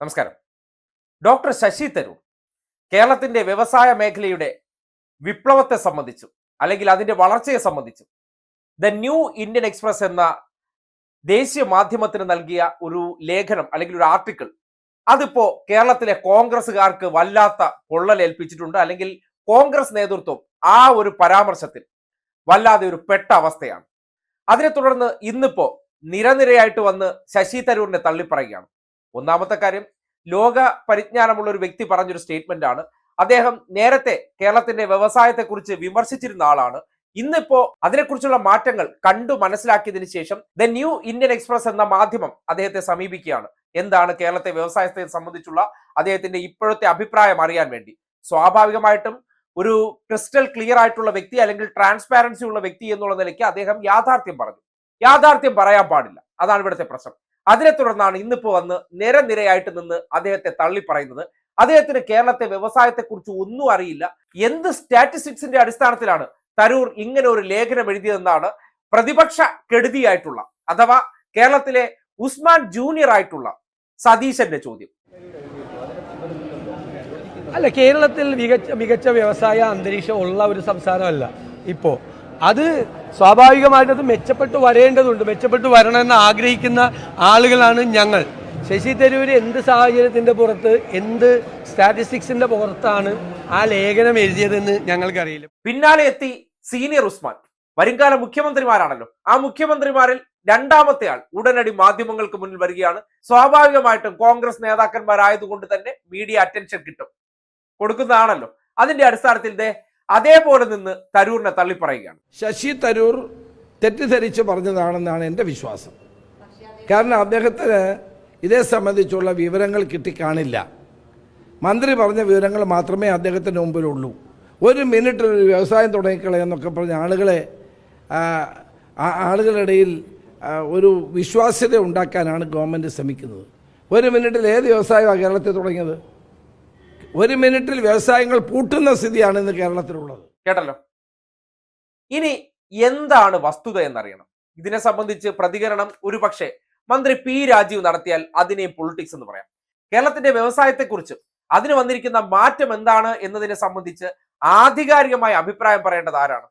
നമസ്കാരം. ഡോക്ടർ ശശി തരൂർ കേരളത്തിന്റെ വ്യവസായ മേഖലയുടെ വിപ്ലവത്തെ സംബന്ധിച്ചും അല്ലെങ്കിൽ അതിന്റെ വളർച്ചയെ സംബന്ധിച്ചും ദ ന്യൂ ഇന്ത്യൻ എക്സ്പ്രസ് എന്ന ദേശീയ മാധ്യമത്തിന് നൽകിയ ഒരു ലേഖനം അല്ലെങ്കിൽ ഒരു ആർട്ടിക്കിൾ അതിപ്പോ കേരളത്തിലെ കോൺഗ്രസ്സുകാർക്ക് വല്ലാത്ത പൊള്ളലേൽപ്പിച്ചിട്ടുണ്ട് അല്ലെങ്കിൽ കോൺഗ്രസ് നേതൃത്വം ആ ഒരു പരാമർശത്തിൽ വല്ലാതെ ഒരു പെട്ട അവസ്ഥയാണ്. അതിനെ തുടർന്ന് ഇന്നിപ്പോ നിരനിരയായിട്ട് വന്ന് ശശി തരൂരിനെ തള്ളിപ്പറയുകയാണ്. ഒന്നാമത്തെ കാര്യം ലോക പരിജ്ഞാനമുള്ള ഒരു വ്യക്തി പറഞ്ഞൊരു സ്റ്റേറ്റ്മെന്റ് ആണ് അദ്ദേഹം നേരത്തെ കേരളത്തിന്റെ വ്യവസായത്തെക്കുറിച്ച് വിമർശിച്ചിരുന്ന ആളാണ്. ഇന്നിപ്പോ അതിനെക്കുറിച്ചുള്ള മാറ്റങ്ങൾ കണ്ടു മനസ്സിലാക്കിയതിനു ശേഷം ദ ന്യൂ ഇന്ത്യൻ എക്സ്പ്രസ് എന്ന മാധ്യമം അദ്ദേഹത്തെ സമീപിക്കുകയാണ്. എന്താണ് കേരളത്തെ വ്യവസായത്തെ സംബന്ധിച്ചുള്ള അദ്ദേഹത്തിന്റെ ഇപ്പോഴത്തെ അഭിപ്രായം അറിയാൻ വേണ്ടി. സ്വാഭാവികമായിട്ടും ഒരു ക്രിസ്റ്റൽ ക്ലിയർ ആയിട്ടുള്ള വ്യക്തി അല്ലെങ്കിൽ ട്രാൻസ്പാരൻസി ഉള്ള വ്യക്തി എന്നുള്ള നിലയ്ക്ക് അദ്ദേഹം യാഥാർത്ഥ്യം പറഞ്ഞു. യാഥാർത്ഥ്യം പറയാൻ പാടില്ല. അതാണ് ഇവിടുത്തെ പ്രശ്നം. അതിനെ തുടർന്നാണ് ഇന്നിപ്പോ വന്ന് നിരനിരയായിട്ട് നിന്ന് അദ്ദേഹത്തെ തള്ളി പറയുന്നത് അദ്ദേഹത്തിന് കേരളത്തെ വ്യവസായത്തെക്കുറിച്ച് ഒന്നും അറിയില്ല. എന്ത് സ്റ്റാറ്റിസ്റ്റിക്സിന്റെ അടിസ്ഥാനത്തിലാണ് തരൂർ ഇങ്ങനെ ഒരു ലേഖനം എഴുതിയതെന്നാണ് പ്രതിപക്ഷ കെടുതിയായിട്ടുള്ള അഥവാ കേരളത്തിലെ ഉസ്മാൻ ജൂനിയർ ആയിട്ടുള്ള സതീശന്റെ ചോദ്യം. അല്ല കേരളത്തിൽ മികച്ച മികച്ച വ്യവസായ അന്തരീക്ഷം ഉള്ള ഒരു സംസ്ഥാനമല്ല. ഇപ്പോൾ അത് സ്വാഭാവികമായിട്ട് അത് മെച്ചപ്പെട്ട് വരേണ്ടതുണ്ട്. മെച്ചപ്പെട്ട് വരണമെന്ന് ആഗ്രഹിക്കുന്ന ആളുകളാണ് ഞങ്ങൾ. ശശി തരൂർ എന്ത് സാഹചര്യത്തിന്റെ പുറത്ത് എന്ത് സ്റ്റാറ്റിസ്റ്റിക്സിന്റെ പുറത്താണ് ആ ലേഖനം എഴുതിയതെന്ന് ഞങ്ങൾക്കറിയില്ല. പിന്നാലെ എത്തി സീനിയർ ഉസ്മാൻ. വരുംകാല മുഖ്യമന്ത്രിമാരാണല്ലോ. ആ മുഖ്യമന്ത്രിമാരിൽ രണ്ടാമത്തെ ആൾ ഉടനടി മാധ്യമങ്ങൾക്ക് മുന്നിൽ വരികയാണ്. സ്വാഭാവികമായിട്ടും കോൺഗ്രസ് നേതാക്കന്മാരായതുകൊണ്ട് തന്നെ മീഡിയ അറ്റൻഷൻ കിട്ടും. കൊടുക്കുന്നതാണല്ലോ. അതിന്റെ അടിസ്ഥാനത്തിൽ ദേ അതേപോലെ നിന്ന് തരൂരിനെ തള്ളിപ്പറയുകയാണ്. ശശി തരൂർ തെറ്റിദ്ധരിച്ച് പറഞ്ഞതാണെന്നാണ് എന്റെ വിശ്വാസം. കാരണം അദ്ദേഹത്തിന് ഇതേ സംബന്ധിച്ചുള്ള വിവരങ്ങൾ കിട്ടിക്കാണില്ല. മന്ത്രി പറഞ്ഞ വിവരങ്ങൾ മാത്രമേ അദ്ദേഹത്തിന്റെ മുമ്പിലുള്ളൂ. ഒരു മിനിറ്റിൽ ഒരു വ്യവസായം തുടങ്ങിക്കളയെന്നൊക്കെ പറഞ്ഞ ആളുകളെ ആ, ആ- ആളുകളുടെ ഒരു വിശ്വാസ്യത ഉണ്ടാക്കാനാണ് ഗവൺമെന്റ് ശ്രമിക്കുന്നത്. ഒരു മിനിറ്റിൽ ഏത് വ്യവസായമാണ് കേരളത്തിൽ തുടങ്ങിയത്? ഒരു മിനിറ്റിൽ വ്യവസായങ്ങൾ പൂട്ടുന്ന സ്ഥിതിയാണ് ഇന്ന് കേരളത്തിലുള്ളത്. കേട്ടല്ലോ? ഇനി എന്താണ് വസ്തുത എന്നറിയണം. ഇതിനെ സംബന്ധിച്ച് പ്രതികരണം ഒരുപക്ഷെ മന്ത്രി പി രാജീവ് നടത്തിയാൽ അതിനെ പൊളിറ്റിക്സ് എന്ന് പറയാം. കേരളത്തിന്റെ വ്യവസായത്തെക്കുറിച്ച് അതിന് വന്നിരിക്കുന്ന മാറ്റം എന്താണ് എന്നതിനെ സംബന്ധിച്ച് ആധികാരികമായ അഭിപ്രായം പറയേണ്ടത് ആരാണ്?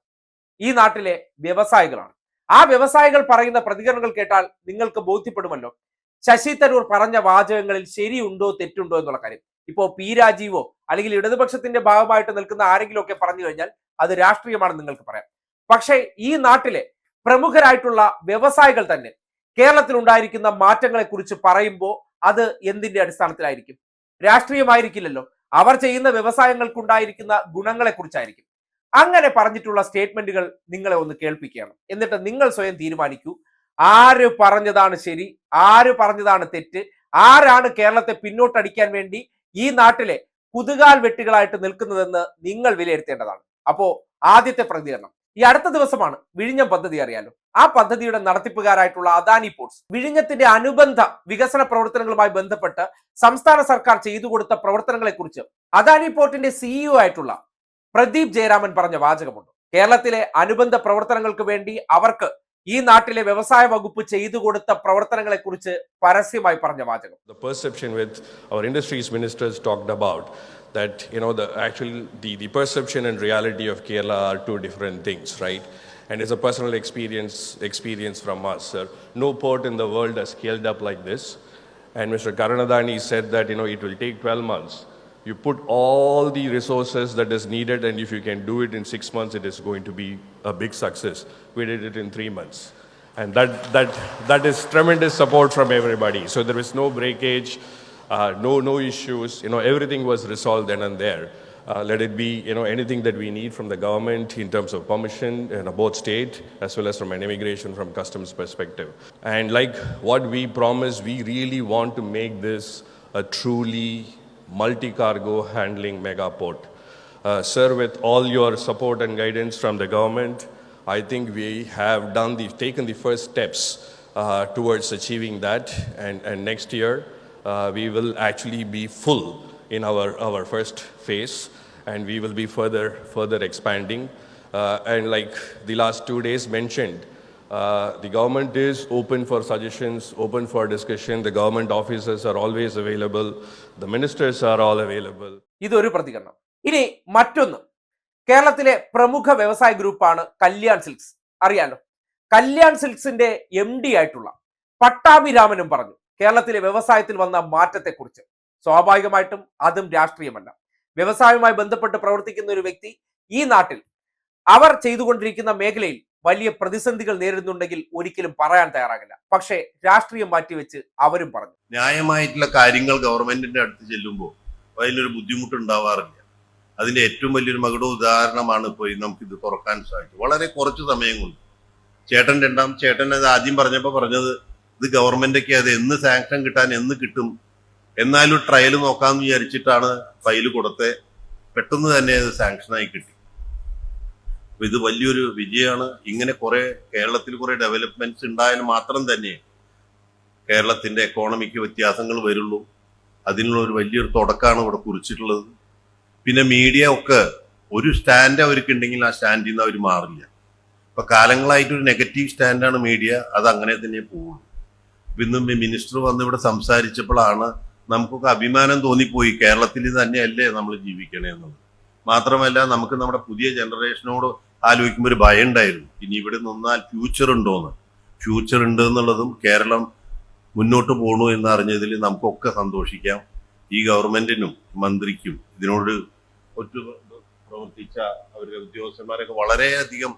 ഈ നാട്ടിലെ വ്യവസായികളാണ്. ആ വ്യവസായികൾ പറയുന്ന പ്രതികരണങ്ങൾ കേട്ടാൽ നിങ്ങൾക്ക് ബോധ്യപ്പെടുമല്ലോ. ശശി തരൂർ പറഞ്ഞ വാചകങ്ങളിൽ ശരിയുണ്ടോ തെറ്റുണ്ടോ എന്നുള്ള കാര്യം. ഇപ്പോ പി രാജീവോ അല്ലെങ്കിൽ ഇടതുപക്ഷത്തിന്റെ ഭാഗമായിട്ട് നിൽക്കുന്ന ആരെങ്കിലും ഒക്കെ പറഞ്ഞു കഴിഞ്ഞാൽ അത് രാഷ്ട്രീയമാണെന്ന് നിങ്ങൾക്ക് പറയാം. പക്ഷേ ഈ നാട്ടിലെ പ്രമുഖരായിട്ടുള്ള വ്യവസായികൾ തന്നെ കേരളത്തിൽ ഉണ്ടായിരിക്കുന്ന മാറ്റങ്ങളെ കുറിച്ച് പറയുമ്പോൾ അത് എന്തിന്റെ അടിസ്ഥാനത്തിലായിരിക്കും? രാഷ്ട്രീയമായിരിക്കില്ലല്ലോ. അവർ ചെയ്യുന്ന വ്യവസായങ്ങൾക്കുണ്ടായിരിക്കുന്ന ഗുണങ്ങളെ കുറിച്ചായിരിക്കും അങ്ങനെ പറഞ്ഞിട്ടുള്ള സ്റ്റേറ്റ്മെന്റുകൾ നിങ്ങളെ ഒന്ന് കേൾപ്പിക്കുകയാണ്. എന്നിട്ട് നിങ്ങൾ സ്വയം തീരുമാനിക്കൂ. ആര് പറഞ്ഞതാണ് ശരി? ആര് പറഞ്ഞതാണ് തെറ്റ്? ആരാണ് കേരളത്തെ പിന്നോട്ടടിക്കാൻ വേണ്ടി ഈ നാട്ടിലെ കുതുകാൽ വെട്ടുകളായിട്ട് നിൽക്കുന്നതെന്ന് നിങ്ങൾ വിലയിരുത്തേണ്ടതാണ്. അപ്പോ ആദ്യത്തെ പ്രതികരണം. ഈ അടുത്ത ദിവസമാണ് വിഴിഞ്ഞം പദ്ധതി അറിയാലോ. ആ പദ്ധതിയുടെ നടത്തിപ്പുകാരായിട്ടുള്ള അദാനി പോർട്സ് വിഴിഞ്ഞത്തിന്റെ അനുബന്ധ വികസന പ്രവർത്തനങ്ങളുമായി ബന്ധപ്പെട്ട് സംസ്ഥാന സർക്കാർ ചെയ്തു കൊടുത്ത പ്രവർത്തനങ്ങളെ കുറിച്ച് അദാനി പോർട്ടിന്റെ സിഇഒ ആയിട്ടുള്ള പ്രദീപ് ജയരാമൻ പറഞ്ഞ വാചകമുണ്ട്. കേരളത്തിലെ അനുബന്ധ പ്രവർത്തനങ്ങൾക്ക് വേണ്ടി അവർക്ക് ഈ നാട്ടിലെ വ്യവസായ വകുപ്പ് ചെയ്തു കൊടുത്ത പ്രവർത്തനങ്ങളെ കുറിച്ച് പരസ്യമായി പറഞ്ഞ വാചകം The perception with our industries ministers talked about that you know the actual the, the perception and reality of Kerala are two different things, right? And it's a personal experience experience from us. Sir. No port in the world has scaled up like this. And Mr. Karanadani said that you know it will take 12 months. You put all the resources that is needed, and if you can do it in six months, it is going to be a big success. We did it in three months. And that that that is tremendous support from everybody. So there was no breakage uh, no no issues. You know everything was resolved then and there. Uh, let it be you know anything that we need from the government in terms of permission you know, both state as well as from an immigration from customs perspective. And like what we promised we really want to make this a truly multi-cargo handling mega port uh, sir with all your support and guidance from the government I think we have done the, taken the first steps uh, towards achieving that, and, and next year uh, we will actually be full in our, our first phase, and we will be further further expanding. Uh, and like the last two days mentioned, Uh, the government is open for suggestions, open for discussion. The government officers are always available. The ministers are all available. ഇതൊരു പ്രതികരണം ഇനി മറ്റൊന്ന് കേരളത്തിലെ പ്രമുഖ വ്യവസായ ഗ്രൂപ്പാണ് Kalyan silks അറിയാലോ Kalyan സിൽക്സിന്റെ M D ആയിട്ടുള്ള പട്ടാഭിരാമനും പറഞ്ഞു കേരളത്തിലെ വ്യവസായത്തിൽ വന്ന മാറ്റത്തെക്കുറിച്ച് സ്വാഭാവികമായിട്ടും അതും രാഷ്ട്രീയമല്ല വ്യവസായവുമായി ബന്ധപ്പെട്ട് പ്രവർത്തിക്കുന്ന ഒരു വ്യക്തി ഈ നാട്ടിൽ അവർ ചെയ്തുകൊണ്ടിരിക്കുന്ന മേഖലയിൽ വലിയ പ്രതിസന്ധികൾ നേരിടുന്നുണ്ടെങ്കിൽ ഒരിക്കലും പറയാൻ തയ്യാറാകില്ല. പക്ഷേ രാഷ്ട്രീയം മാറ്റിവെച്ച് അവരും പറഞ്ഞു. ന്യായമായിട്ടുള്ള കാര്യങ്ങൾ ഗവൺമെന്റിന്റെ അടുത്ത് ചെല്ലുമ്പോൾ അതിലൊരു ബുദ്ധിമുട്ട് ഉണ്ടാവാറില്ല അതിന്റെ ഏറ്റവും വലിയൊരു മകുട ഉദാഹരണമാണ് പോയി നമുക്ക് ഇത് തുറക്കാൻ സാധിച്ചു വളരെ കുറച്ച് സമയം കൊണ്ട് ചേട്ടൻ രണ്ടാം ചേട്ടൻ അത് ആദ്യം പറഞ്ഞപ്പോൾ പറഞ്ഞത് ഇത് ഗവൺമെന്റൊക്കെ അത് എന്ന് സാങ്ഷൻ കിട്ടാൻ എന്ന് കിട്ടും. എന്നാലും ട്രയൽ നോക്കാമെന്ന് വിചാരിച്ചിട്ടാണ് ഫയൽ കൊടുത്തത് പെട്ടെന്ന് തന്നെ അത് സാങ്ഷനായി കിട്ടി. അപ്പൊ ഇത് വലിയൊരു വിജയമാണ്. ഇങ്ങനെ കുറെ കേരളത്തിൽ കുറെ ഡെവലപ്മെന്റ്സ് ഉണ്ടായാൽ മാത്രം തന്നെ കേരളത്തിന്റെ എക്കോണമിക്ക് വ്യത്യാസങ്ങൾ വരുള്ളൂ. അതിനുള്ള ഒരു വലിയൊരു തുടക്കമാണ് ഇവിടെ കുറിച്ചിട്ടുള്ളത്. പിന്നെ മീഡിയ ഒക്കെ ഒരു സ്റ്റാൻഡ് അവർക്ക് ഉണ്ടെങ്കിൽ ആ സ്റ്റാൻഡിൽ നിന്ന് അവർ മാറില്ല. ഇപ്പൊ കാലങ്ങളായിട്ട് ഒരു നെഗറ്റീവ് സ്റ്റാൻഡാണ് മീഡിയ അത് അങ്ങനെ തന്നെ പോകും. ഇന്ന് മിനിസ്റ്റർ വന്ന് ഇവിടെ സംസാരിച്ചപ്പോഴാണ് നമുക്കൊക്കെ അഭിമാനം തോന്നിപ്പോയി. കേരളത്തിൽ തന്നെയല്ലേ നമ്മൾ ജീവിക്കണേ എന്നുള്ളത്. മാത്രമല്ല നമുക്ക് നമ്മുടെ പുതിയ ജനറേഷനോട് ആലോചിക്കുമ്പോൾ ഒരു ഭയം ഉണ്ടായിരുന്നു ഇനി ഇവിടെ നിന്നാൽ ഫ്യൂച്ചർ ഉണ്ടോന്ന്. ഫ്യൂച്ചർ ഉണ്ട് എന്നുള്ളതും കേരളം മുന്നോട്ട് പോകണു എന്ന് അറിഞ്ഞതിൽ നമുക്കൊക്കെ സന്തോഷിക്കാം. ഈ ഗവൺമെന്റിനും മന്ത്രിക്കും ഇതിനോട് ഒറ്റ പ്രവർത്തിച്ച അവരുടെ ഉദ്യോഗസ്ഥന്മാരൊക്കെ വളരെയധികം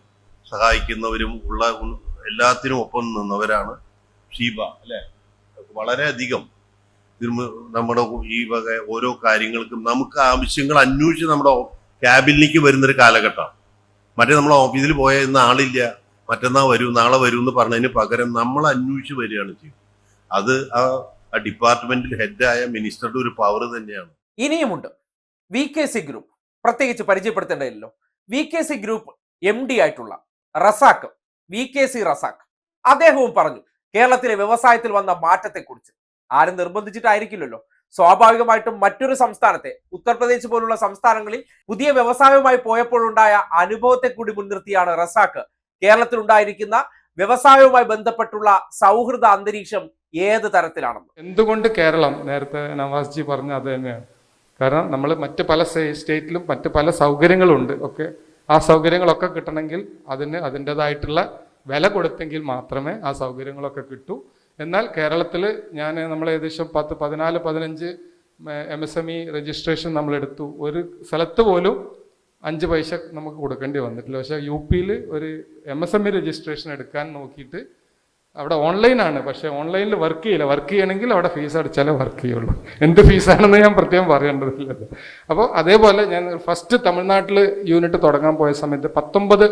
സഹായിക്കുന്നവരും ഉള്ള എല്ലാത്തിനും ഒപ്പം നിന്നവരാണ് ഷീബ അല്ലെ? വളരെയധികം. നമ്മുടെ ഈ വക ഓരോ കാര്യങ്ങൾക്കും നമുക്ക് ആവശ്യങ്ങൾ അന്വേഷിച്ച് നമ്മുടെ ക്യാബിനിലേക്ക് വരുന്നൊരു കാലഘട്ടമാണ്. മറ്റേ നമ്മൾ ഓഫീസിൽ പോയ ഇന്ന് ആളില്ല മറ്റന്നാൾ വരൂ നാളെ വരൂ എന്ന് പറഞ്ഞതിന് പകരം നമ്മൾ അന്വേഷിച്ച് വരികയാണ് ചെയ്യുന്നത് അത് ആ ഡിപ്പാർട്ട്മെന്റിൽ ഹെഡായ മിനിസ്റ്ററുടെ ഒരു പവർ തന്നെയാണ്. ഇനിയുമുണ്ട്. വി കെ സി ഗ്രൂപ്പ് പ്രത്യേകിച്ച് പരിചയപ്പെടുത്തേണ്ടതില്ലല്ലോ. V K C group M D ആയിട്ടുള്ള Razak V K C Razak അദ്ദേഹവും പറഞ്ഞു കേരളത്തിലെ വ്യവസായത്തിൽ വന്ന മാറ്റത്തെക്കുറിച്ച്. ആരും നിർബന്ധിച്ചിട്ടായിരിക്കില്ലല്ലോ. സ്വാഭാവികമായിട്ടും മറ്റൊരു സംസ്ഥാനത്തെ ഉത്തർപ്രദേശ് പോലുള്ള സംസ്ഥാനങ്ങളിൽ പുതിയ വ്യവസായവുമായി പോയപ്പോഴുണ്ടായ അനുഭവത്തെ കൂടി മുൻനിർത്തിയാണ് റസാക്ക് കേരളത്തിലുണ്ടായിരിക്കുന്ന വ്യവസായവുമായി ബന്ധപ്പെട്ടുള്ള സൗഹൃദ അന്തരീക്ഷം ഏത് തരത്തിലാണെന്ന്? എന്തുകൊണ്ട് കേരളം നേരത്തെ നവാസ്ജി പറഞ്ഞ അത് തന്നെയാണ്? കാരണം നമ്മൾ മറ്റ് പല സ്റ്റേറ്റിലും മറ്റ് പല സൗകര്യങ്ങളുണ്ട്. ഒക്കെ ആ സൗകര്യങ്ങളൊക്കെ കിട്ടണമെങ്കിൽ അതിന് അതിന്റെതായിട്ടുള്ള വില കൊടുത്തെങ്കിൽ മാത്രമേ ആ സൗകര്യങ്ങളൊക്കെ കിട്ടൂ. എന്നാൽ കേരളത്തിൽ ഞാൻ നമ്മൾ ഏകദേശം പത്ത് പതിനാല് പതിനഞ്ച് M S M E registration നമ്മളെടുത്തു ഒരു സ്ഥലത്ത് പോലും അഞ്ച് പൈസ നമുക്ക് കൊടുക്കേണ്ടി വന്നിട്ടില്ല. പക്ഷേ യു പിയിൽ ഒരു M S M E registration എടുക്കാൻ നോക്കിയിട്ട് അവിടെ ഓൺലൈനാണ് പക്ഷേ ഓൺലൈനിൽ വർക്ക് ചെയ്യില്ല. വർക്ക് ചെയ്യണമെങ്കിൽ അവിടെ ഫീസ് അടിച്ചാലേ വർക്ക് ചെയ്യുള്ളൂ. എന്ത് ഫീസാണെന്ന് ഞാൻ പ്രത്യേകം പറയേണ്ടതില്ലല്ലോ. അപ്പോൾ അതേപോലെ ഞാൻ ഫസ്റ്റ് തമിഴ്നാട്ടിൽ യൂണിറ്റ് തുടങ്ങാൻ പോയ സമയത്ത് പത്തൊമ്പത്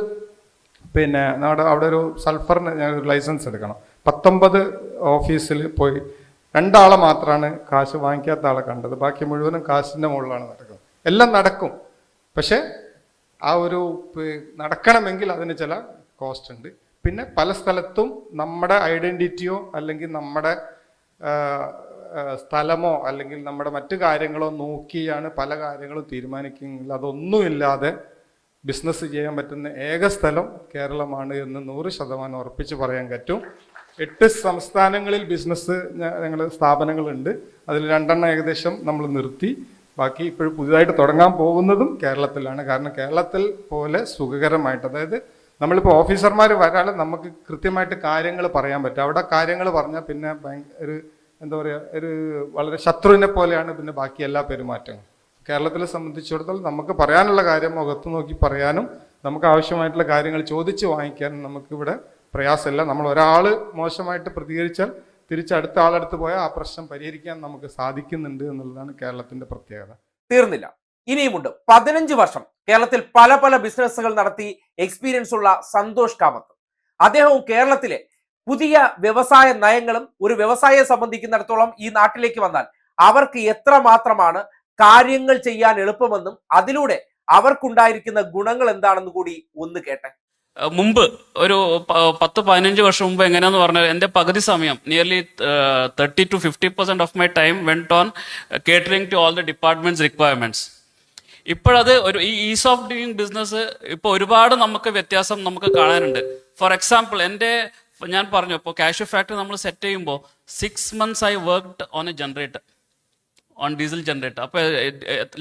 പിന്നെ നമ്മുടെ അവിടെ ഒരു സൾഫറിന് ഞാൻ ഒരു ലൈസൻസ് എടുക്കണം. പത്തൊമ്പത് ഓഫീസിൽ പോയി. രണ്ടാളെ മാത്രമാണ് കാശ് വാങ്ങിക്കാത്ത ആളെ കണ്ടത്. ബാക്കി മുഴുവനും കാശിന്റെ മുകളിലാണ് നടക്കുന്നത്. എല്ലാം നടക്കും. പക്ഷേ ആ ഒരു നടക്കണമെങ്കിൽ അതിന് ചില കോസ്റ്റ് ഉണ്ട്. പിന്നെ പല സ്ഥലത്തും നമ്മുടെ ഐഡന്റിറ്റിയോ അല്ലെങ്കിൽ നമ്മുടെ സ്ഥലമോ അല്ലെങ്കിൽ നമ്മുടെ മറ്റു കാര്യങ്ങളോ നോക്കിയാണ് പല കാര്യങ്ങളും തീരുമാനിക്കുന്നത്. അതൊന്നുമില്ലാതെ ബിസിനസ് ചെയ്യാൻ പറ്റുന്ന ഏക സ്ഥലം കേരളമാണ് എന്ന് നൂറ് ശതമാനം ഉറപ്പിച്ച് പറയാൻ പറ്റും. എട്ട് സംസ്ഥാനങ്ങളിൽ ബിസിനസ് ഞങ്ങൾ സ്ഥാപനങ്ങളുണ്ട്. അതിൽ രണ്ടെണ്ണം ഏകദേശം നമ്മൾ നിർത്തി. ബാക്കി ഇപ്പോഴും പുതിയതായിട്ട് തുടങ്ങാൻ പോകുന്നതും കേരളത്തിലാണ്. കാരണം കേരളത്തിൽ പോലെ സുഖകരമായിട്ട് അതായത് നമ്മളിപ്പോൾ ഓഫീസർമാർ വരാതെ നമുക്ക് കൃത്യമായിട്ട് കാര്യങ്ങൾ പറയാൻ പറ്റും. അവിടെ കാര്യങ്ങൾ പറഞ്ഞാൽ പിന്നെ ഒരു എന്താ പറയുക ഒരു വളരെ ശത്രുവിനെ പോലെയാണ് പിന്നെ ബാക്കി എല്ലാ പെരുമാറ്റങ്ങളും. കേരളത്തിലെ സംബന്ധിച്ചിടത്തോളം നമുക്ക് പറയാനുള്ള കാര്യം മുഖത്ത് നോക്കി പറയാനും നമുക്ക് ആവശ്യമായിട്ടുള്ള കാര്യങ്ങൾ ചോദിച്ച് വാങ്ങിക്കാനും നമുക്കിവിടെ പ്രയാസമില്ല. നമ്മൾ ഒരാൾ മോശമായിട്ട് പ്രതികരിച്ചാൽ തിരിച്ച് അടുത്ത ആളടുത്ത് പോയാൽ ആ പ്രശ്നം പരിഹരിക്കാൻ നമുക്ക് സാധിക്കുന്നുണ്ട് എന്നുള്ളതാണ് കേരളത്തിന്റെ പ്രത്യേകത. തീർന്നില്ല. ഇനിയുമുണ്ട്. പതിനഞ്ച് വർഷം കേരളത്തിൽ പല പല ബിസിനസ്സുകൾ നടത്തി എക്സ്പീരിയൻസ് ഉള്ള സന്തോഷ് കാമത്ത് അദ്ദേഹവും കേരളത്തിലെ പുതിയ വ്യവസായ നയങ്ങളും ഒരു വ്യവസായം സംബന്ധിക്കുന്നിടത്തോളം ഈ നാട്ടിലേക്ക് വന്നാൽ അവർക്ക് എത്ര മാത്രമാണ് കാര്യങ്ങൾ ചെയ്യാൻ എളുപ്പമെന്നും അതിലൂടെ അവർക്കുണ്ടായിരിക്കുന്ന ഗുണങ്ങൾ എന്താണെന്ന് കൂടി ഒന്ന് കേട്ടെ. മുമ്പ് ഒരു പത്ത് പതിനഞ്ച് വർഷം മുമ്പ് എങ്ങനെയാന്ന് പറഞ്ഞാൽ എന്റെ പകുതി സമയം nearly thirty to fifty percent of my time went on catering to all the departments requirements ഇപ്പോഴത് ഒരു ഈ ഈസ് ഓഫ് ഡൂയിങ് ബിസിനസ് ഇപ്പോൾ ഒരുപാട് നമുക്ക് വ്യത്യാസം നമുക്ക് കാണാനുണ്ട്. ഫോർ എക്സാമ്പിൾ എന്റെ ഞാൻ പറഞ്ഞു ഇപ്പോൾ ക്യാഷ് ഫാക്ടറി നമ്മൾ സെറ്റ് ചെയ്യുമ്പോൾ six months I worked on a generator on diesel generator അപ്പോൾ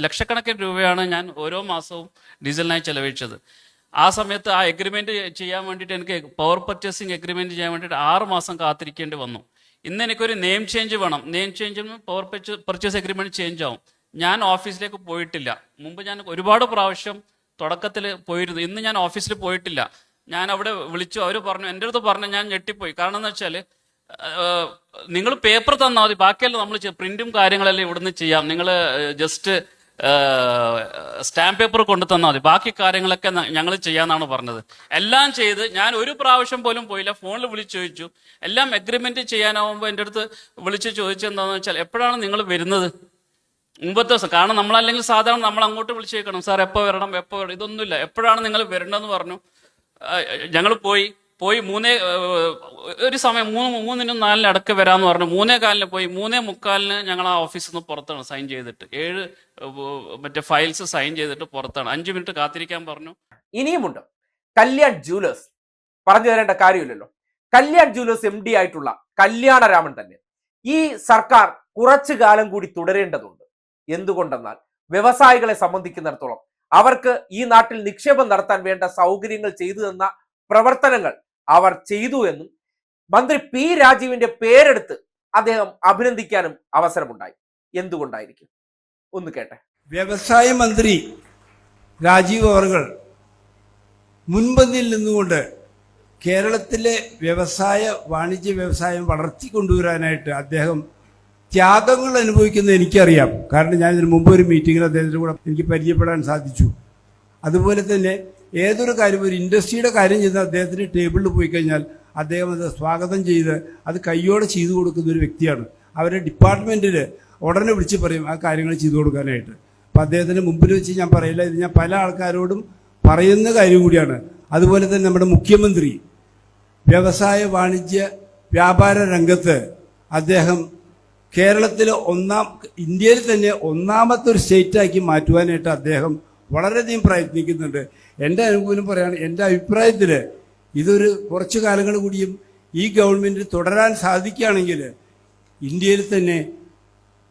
ലക്ഷക്കണക്കിന് രൂപയാണ് ഞാൻ ഓരോ മാസവും ഡീസലിനായി ചെലവഴിച്ചത്. ആ സമയത്ത് ആ എഗ്രിമെന്റ് ചെയ്യാൻ വേണ്ടിയിട്ട് എനിക്ക് പവർ പർച്ചേസിങ് എഗ്രിമെന്റ് ചെയ്യാൻ വേണ്ടിയിട്ട് ആറ് മാസം കാത്തിരിക്കേണ്ടി വന്നു. ഇന്ന് എനിക്കൊരു നെയിം ചേഞ്ച് വേണം. Name change power purchase agreement change ആവും. ഞാൻ ഓഫീസിലേക്ക് പോയിട്ടില്ല. മുമ്പ് ഞാൻ ഒരുപാട് പ്രാവശ്യം തുടക്കത്തിൽ പോയിരുന്നു. ഇന്ന് ഞാൻ ഓഫീസിൽ പോയിട്ടില്ല. ഞാൻ അവിടെ വിളിച്ചു. അവർ പറഞ്ഞു എന്റെ അടുത്ത് പറഞ്ഞു ഞാൻ ഞെട്ടിപ്പോയി. കാരണം എന്ന് വെച്ചാൽ നിങ്ങൾ പേപ്പർ തന്നാൽ മതി. ബാക്കിയല്ല നമ്മൾ പ്രിന്റും കാര്യങ്ങളെല്ലാം ഇവിടുന്ന് ചെയ്യാം. നിങ്ങൾ ജസ്റ്റ് സ്റ്റാമ്പ് പേപ്പർ കൊണ്ടു തന്നാൽ മതി. ബാക്കി കാര്യങ്ങളൊക്കെ ഞങ്ങൾ ചെയ്യാന്നാണ് പറഞ്ഞത്. എല്ലാം ചെയ്ത് ഞാൻ ഒരു പ്രാവശ്യം പോലും പോയില്ല. ഫോണിൽ വിളിച്ചു ചോദിച്ചു. എല്ലാം അഗ്രിമെന്റ് ചെയ്യാനാവുമ്പോൾ എന്റെ അടുത്ത് വിളിച്ച് ചോദിച്ചെന്താണെന്ന് വെച്ചാൽ എപ്പോഴാണ് നിങ്ങൾ വരുന്നത്? മുമ്പത്തെ ദിവസം. കാരണം നമ്മളല്ലെങ്കിൽ സാധാരണ നമ്മൾ അങ്ങോട്ട് വിളിച്ചേക്കണം. സാർ എപ്പോൾ വരണം? എപ്പോൾ വരണം? ഇതൊന്നുമില്ല. എപ്പോഴാണ് നിങ്ങൾ വരേണ്ടതെന്ന് പറഞ്ഞു. ഞങ്ങൾ പോയി. പോയി മൂന്നേ ഒരു സമയം മൂന്ന് മൂന്നിനും നാലിനും അടക്ക് വരാമെന്ന് പറഞ്ഞു. മൂന്നേ കാലിന് പോയി മൂന്നേ മുക്കാലിന് ഞങ്ങൾ ആ ഓഫീസിൽ നിന്ന് പുറത്താണ് സൈൻ ചെയ്തിട്ട്. ഏഴ് മറ്റേ ഫയൽസ് സൈൻ ചെയ്തിട്ട് പുറത്താണ്. അഞ്ച് മിനിറ്റ് കാത്തിരിക്കാൻ പറഞ്ഞു. ഇനിയുമുണ്ട്. കല്യാൺ ജൂലേഴ്സ് പറഞ്ഞു തരേണ്ട കാര്യമില്ലല്ലോ. കല്യാൺ ജൂലേഴ്സ് എം ഡി ആയിട്ടുള്ള കല്യാണരാമൻ തന്നെ. ഈ സർക്കാർ കുറച്ചു കാലം കൂടി തുടരേണ്ടതുണ്ട്. എന്തുകൊണ്ടെന്നാൽ വ്യവസായികളെ സംബന്ധിക്കുന്നിടത്തോളം അവർക്ക് ഈ നാട്ടിൽ നിക്ഷേപം നടത്താൻ വേണ്ട സൗകര്യങ്ങൾ ചെയ്തു തന്ന പ്രവർത്തനങ്ങൾ അവർ ചെയ്തു എന്നും മന്ത്രി പി രാജീവിന്റെ പേരെടുത്ത് അദ്ദേഹം അഭിനന്ദിക്കാനും അവസരമുണ്ടായി. എന്തുകൊണ്ടായിരിക്കും? ഒന്ന് കേട്ടെ. വ്യവസായ മന്ത്രി രാജീവ് അവർകൾ മുൻപന്തിയിൽ നിന്നുകൊണ്ട് കേരളത്തിലെ വ്യവസായ വാണിജ്യ വ്യവസായം വളർത്തി കൊണ്ടുവരാനായിട്ട് അദ്ദേഹം ത്യാഗങ്ങൾ അനുഭവിക്കുന്നത് എനിക്കറിയാം. കാരണം ഞാൻ ഇതിനു മുമ്പ് ഒരു മീറ്റിങ്ങിൽ അദ്ദേഹത്തിന്റെ കൂടെ എനിക്ക് പരിചയപ്പെടാൻ സാധിച്ചു. അതുപോലെ തന്നെ ഏതൊരു കാര്യം ഒരു ഇൻഡസ്ട്രിയുടെ കാര്യം ചെയ്ത് അദ്ദേഹത്തിന് ടേബിളിൽ പോയി കഴിഞ്ഞാൽ അദ്ദേഹം അത് സ്വാഗതം ചെയ്ത് അത് കയ്യോടെ ചെയ്തു കൊടുക്കുന്ന ഒരു വ്യക്തിയാണ്. അവരുടെ ഡിപ്പാർട്ട്മെന്റിൽ ഉടനെ വിളിച്ച് പറയും ആ കാര്യങ്ങൾ ചെയ്തു കൊടുക്കാനായിട്ട്. അപ്പം അദ്ദേഹത്തിന് മുമ്പിൽ വെച്ച് ഞാൻ പറയില്ല ഇത് ഞാൻ പല ആൾക്കാരോടും പറയുന്ന കാര്യം കൂടിയാണ്. അതുപോലെ തന്നെ നമ്മുടെ മുഖ്യമന്ത്രി വ്യവസായ വാണിജ്യ വ്യാപാര രംഗത്ത് അദ്ദേഹം കേരളത്തിൽ ഒന്നാം ഇന്ത്യയിൽ തന്നെ ഒന്നാമത്തെ ഒരു സ്റ്റേറ്റാക്കി മാറ്റുവാനായിട്ട് അദ്ദേഹം വളരെയധികം പ്രയത്നിക്കുന്നുണ്ട്. എന്റെ അനുകൂലം പറയാണ് എന്റെ അഭിപ്രായത്തിൽ ഇതൊരു കുറച്ചു കാലങ്ങൾ കൂടിയും ഈ ഗവൺമെന്റ് തുടരാൻ സാധിക്കുകയാണെങ്കിൽ ഇന്ത്യയിൽ തന്നെ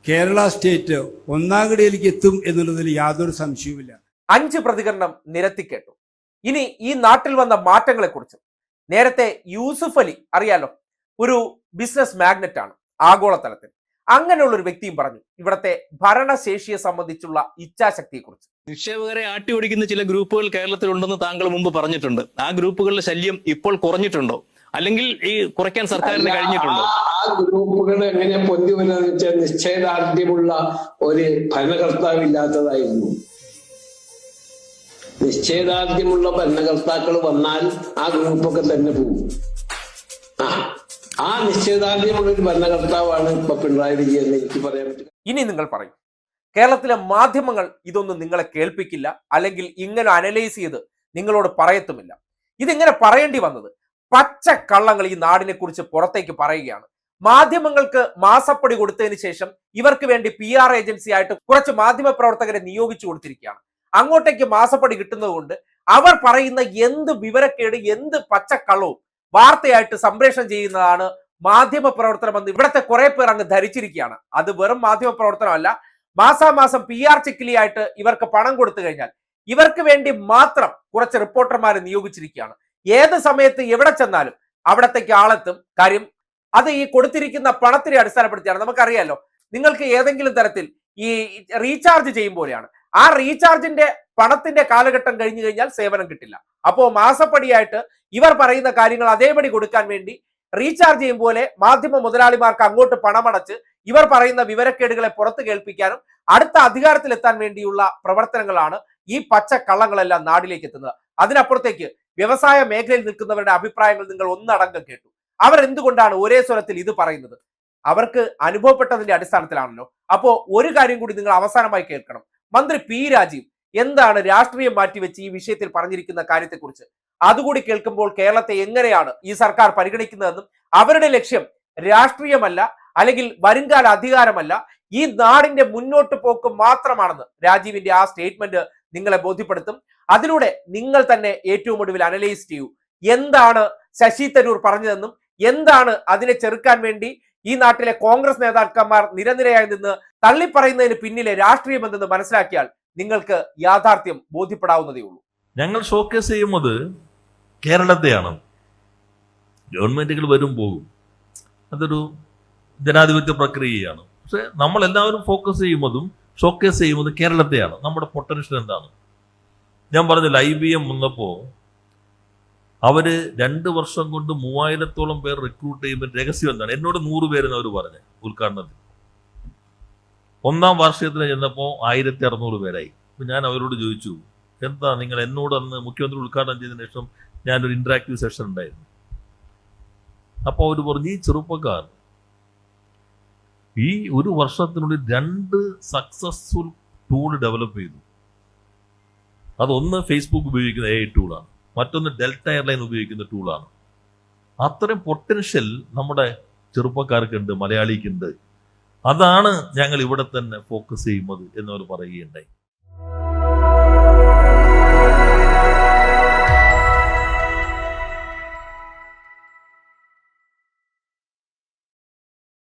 കേരള സ്റ്റേറ്റ് ഒന്നാം കടയിലേക്ക് എത്തും എന്നുള്ളതിൽ യാതൊരു സംശയവുമില്ല. അഞ്ച് പ്രതികരണം നിരത്തിക്കേട്ടു ഇനി ഈ നാട്ടിൽ വന്ന മാറ്റങ്ങളെക്കുറിച്ച്. നേരത്തെ യൂസുഫ് അലി അറിയാലോ ഒരു ബിസിനസ് മാഗ്നറ്റ് ആണ് ആഗോളതലത്തിൽ. അങ്ങനെയുള്ള ഒരു വ്യക്തിയും പറഞ്ഞു ഇവിടത്തെ ഭരണശേഷിയെ സംബന്ധിച്ചുള്ള ഇച്ഛാശക്തിയെ കുറിച്ച് നിക്ഷേപകരെ ആട്ടി ഓടിക്കുന്ന ചില ഗ്രൂപ്പുകൾ കേരളത്തിലുണ്ടെന്ന് താങ്കൾ മുമ്പ് പറഞ്ഞിട്ടുണ്ട്. ആ ഗ്രൂപ്പുകളുടെ ശല്യം ഇപ്പോൾ കുറഞ്ഞിട്ടുണ്ടോ? അല്ലെങ്കിൽ ഈ കുറയ്ക്കാൻ സർക്കാരിന് കഴിഞ്ഞിട്ടുണ്ടോ? ആ- ഗ്രൂപ്പുകൾ എങ്ങനെ പൊന്തി വരുന്നതെന്ന് വെച്ചാൽ നിശ്ചയദാർഢ്യമുള്ള ഒരു ഭരണകർത്താവ് ഇല്ലാത്തതായിരുന്നു. നിശ്ചയദാർഢ്യമുള്ള ഭരണകർത്താക്കൾ വന്നാൽ ആ ഗ്രൂപ്പൊക്കെ തന്നെ പോകും. ആ ആ നിശ്ചയദാർഢ്യമുള്ള ഒരു ഭരണകർത്താവാണ് ഇപ്പൊ പിണറായി വിജയൻ എന്ന് എനിക്ക് പറയാൻ പറ്റും. ഇനി നിങ്ങൾ പറയും. കേരളത്തിലെ മാധ്യമങ്ങൾ ഇതൊന്നും നിങ്ങളെ കേൾപ്പിക്കില്ല അല്ലെങ്കിൽ ഇങ്ങനെ അനലൈസ് ചെയ്ത് നിങ്ങളോട് പറയത്തുമില്ല. ഇതിങ്ങനെ പറയേണ്ടി വന്നത് പച്ച കള്ളങ്ങൾ ഈ നാടിനെ കുറിച്ച് പുറത്തേക്ക് പറയുകയാണ്. മാധ്യമങ്ങൾക്ക് മാസപ്പടി കൊടുത്തതിന് ശേഷം ഇവർക്ക് വേണ്ടി പി ആർ ഏജൻസി ആയിട്ട് കുറച്ച് മാധ്യമ പ്രവർത്തകരെ നിയോഗിച്ചു കൊടുത്തിരിക്കുകയാണ്. അങ്ങോട്ടേക്ക് മാസപ്പടി കിട്ടുന്നതുകൊണ്ട് അവർ പറയുന്ന എന്ത് വിവരക്കേട് എന്ത് പച്ച പച്ചക്കള്ളവും വാർത്തയായിട്ട് സംപ്രേഷണം ചെയ്യുന്നതാണ് മാധ്യമ പ്രവർത്തനം എന്ന് ഇവിടുത്തെ കുറെ പേർ അങ്ങ് ധരിച്ചിരിക്കുകയാണ്. അത് വെറും മാധ്യമ പ്രവർത്തനമല്ല മാസാമാസം പി ആർ ചെക്കിലിയായിട്ട് ഇവർക്ക് പണം കൊടുത്തു കഴിഞ്ഞാൽ ഇവർക്ക് വേണ്ടി മാത്രം കുറച്ച് റിപ്പോർട്ടർമാരെ നിയോഗിച്ചിരിക്കുകയാണ്. ഏത് സമയത്ത് എവിടെ ചെന്നാലും അവിടത്തേക്ക് ആളെത്തും. കാര്യം അത് ഈ കൊടുത്തിരിക്കുന്ന പണത്തിനെ അടിസ്ഥാനപ്പെടുത്തിയാണ്. നമുക്കറിയാലോ നിങ്ങൾക്ക് ഏതെങ്കിലും തരത്തിൽ ഈ റീചാർജ് ചെയ്യും പോലെയാണ്. ആ റീചാർജിന്റെ പണത്തിന്റെ കാലഘട്ടം കഴിഞ്ഞു കഴിഞ്ഞാൽ സേവനം കിട്ടില്ല. അപ്പോ മാസപ്പടിയായിട്ട് ഇവർ പറയുന്ന കാര്യങ്ങൾ അതേപടി കൊടുക്കാൻ വേണ്ടി റീചാർജ് ചെയ്യും പോലെ മാധ്യമ മുതലാളിമാർക്ക് അങ്ങോട്ട് പണമടച്ച് ഇവർ പറയുന്ന വിവരക്കേടുകളെ പുറത്തു കേൾപ്പിക്കാനും അടുത്ത അധികാരത്തിലെത്താൻ വേണ്ടിയുള്ള പ്രവർത്തനങ്ങളാണ് ഈ പച്ച കള്ളങ്ങളെല്ലാം നാടിലേക്ക് എത്തുന്നത്. അതിനപ്പുറത്തേക്ക് വ്യവസായ മേഖലയിൽ നിൽക്കുന്നവരുടെ അഭിപ്രായങ്ങൾ നിങ്ങൾ ഒന്നടങ്കം കേട്ടു. അവർ എന്തുകൊണ്ടാണ് ഒരേ സ്വരത്തിൽ ഇത് പറയുന്നത്? അവർക്ക് അനുഭവപ്പെട്ടതിന്റെ അടിസ്ഥാനത്തിലാണല്ലോ. അപ്പോ ഒരു കാര്യം കൂടി നിങ്ങൾ അവസാനമായി കേൾക്കണം. മന്ത്രി പി രാജീവ് എന്താണ് രാഷ്ട്രീയം മാറ്റിവെച്ച് ഈ വിഷയത്തിൽ പറഞ്ഞിരിക്കുന്ന കാര്യത്തെക്കുറിച്ച്? അതുകൂടി കേൾക്കുമ്പോൾ കേരളത്തെ എങ്ങനെയാണ് ഈ സർക്കാർ പരിഗണിക്കുന്നതെന്നും അവരുടെ ലക്ഷ്യം രാഷ്ട്രീയമല്ല അല്ലെങ്കിൽ വരുംകാല അധികാരമല്ല ഈ നാടിന്റെ മുന്നോട്ട് പോക്ക് മാത്രമാണെന്ന് രാജീവിന്റെ ആ സ്റ്റേറ്റ്മെന്റ് നിങ്ങളെ ബോധ്യപ്പെടുത്തും. അതിലൂടെ നിങ്ങൾ തന്നെ ഏറ്റവും ഒടുവിൽ അനലൈസ് ചെയ്യൂ. എന്താണ് ശശി തരൂർ പറഞ്ഞതെന്നും എന്താണ് അതിനെ ചെറുക്കാൻ വേണ്ടി ഈ നാട്ടിലെ കോൺഗ്രസ് നേതാക്കന്മാർ നിരനിരയായി നിന്ന് തള്ളിപ്പറയുന്നതിന് പിന്നിലെ രാഷ്ട്രീയം എന്തെന്ന് മനസ്സിലാക്കിയാൽ നിങ്ങൾക്ക് യാഥാർത്ഥ്യം ബോധ്യപ്പെടാവുന്നതേ ഉള്ളൂ. ഞങ്ങൾ ഷോക്കേസ് ചെയ്യുന്നത് കേരളത്തെയാണ്. ഗവൺമെന്റുകൾ വരും പോകും. അതൊരു ജനാധിപത്യ പ്രക്രിയയാണ്. പക്ഷെ നമ്മളെല്ലാവരും ഫോക്കസ് ചെയ്യുന്നതും ഷോക്കേസ് ചെയ്യുന്നത് കേരളത്തെയാണ്. നമ്മുടെ പൊട്ടൻഷ്യൽ എന്താണ്? ഞാൻ പറഞ്ഞില്ല ഐ ബി എം വന്നപ്പോൾ അവർ രണ്ട് വർഷം കൊണ്ട് മൂവായിരത്തോളം പേർ റിക്രൂട്ട് ചെയ്യുമ്പോൾ രഹസ്യം എന്താണ്? എന്നോട് നൂറ് പേരെന്ന് അവർ പറഞ്ഞു ഉദ്ഘാടനത്തിൽ ഒന്നാം വാർഷികത്തിൽ ചെന്നപ്പോൾ ആയിരത്തി അറുന്നൂറ് പേരായി. അപ്പം ഞാൻ അവരോട് ചോദിച്ചു എന്താ നിങ്ങൾ എന്നോട് അന്ന് മുഖ്യമന്ത്രി ഉദ്ഘാടനം ചെയ്തതിനു ശേഷം ഞാനൊരു ഇൻട്രാക്റ്റീവ് സെഷൻ ഉണ്ടായിരുന്നു? അപ്പോൾ അവർ പറഞ്ഞു ഈ ചെറുപ്പക്കാർ ഈ ഒരു വർഷത്തിനുള്ളിൽ രണ്ട് സക്സസ്ഫുൾ ടൂൾ ഡെവലപ്പ് ചെയ്തു. അതൊന്ന് ഫേസ്ബുക്ക് ഉപയോഗിക്കുന്ന എ ടൂളാണ് മറ്റൊന്ന് ഡെൽറ്റ എയർലൈൻ ഉപയോഗിക്കുന്ന ടൂളാണ് അത്രയും പൊട്ടൻഷ്യൽ നമ്മുടെ ചെറുപ്പക്കാർക്കുണ്ട് മലയാളിക്കുണ്ട്. അതാണ് ഞങ്ങൾ ഇവിടെ തന്നെ ഫോക്കസ് ചെയ്യുന്നത് എന്നവർ പറയുകയുണ്ടായി.